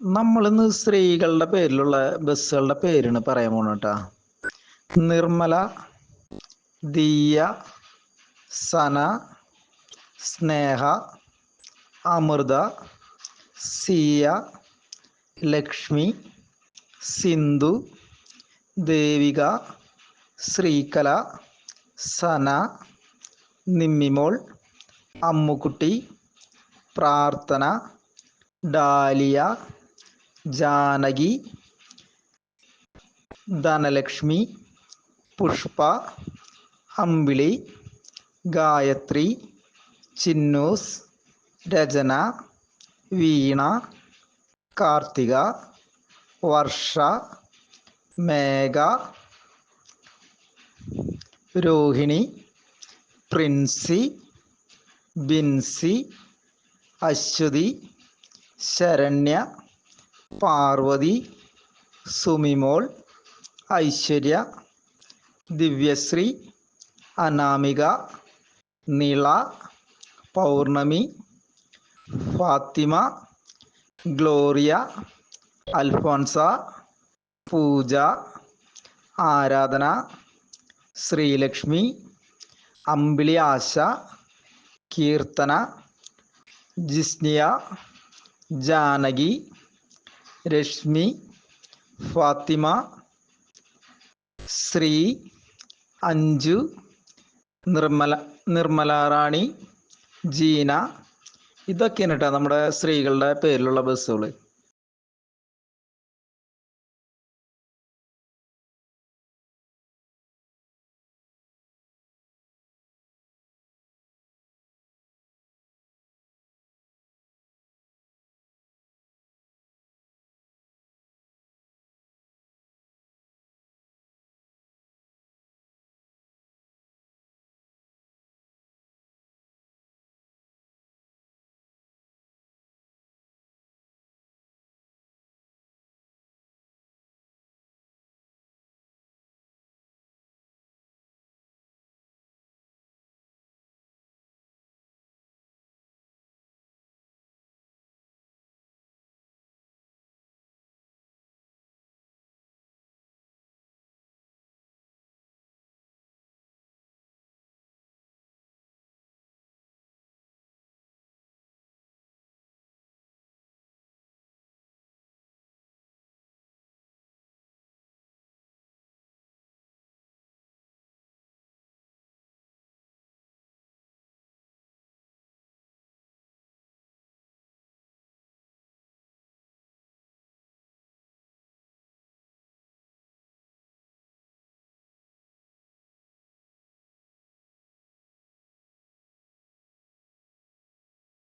നമ്മൾ ഇന്ന് സ്ത്രീകളുടെ പേരിലുള്ള ബസ്സുകളുടെ പേരാണ് പറയാൻ പോണട്ടാ നിർമ്മല ദിയ സന സ്നേഹ അമൃത സിയ Lakshmi Sindhu Devika Sreekala Sana Nimmimol Ammukutty Prarthana Dalia Janaki Dhanalakshmi Pushpa Ambili Gayathri Chinnus Rachana Veena Karthika Varsha Megha Rohini Princy Binsy Aswathi Saranya Parvathy Sumimol Aishwarya Divyasree Anamika Nila Pournami Fathima Gloria Alphonsa Pooja Aradhana Sreelakshmi Ambili ആശ കീർത്തന ജിസ്നിയ ജാനകി രശ്മി ഫാത്തിമ ശ്രീ അഞ്ജു നിർമ്മല നിർമ്മല റാണി ജീന. ഇതൊക്കെയാണ് കേട്ടോ നമ്മുടെ സ്ത്രീകളുടെ പേരിലുള്ള ബസ്സുകൾ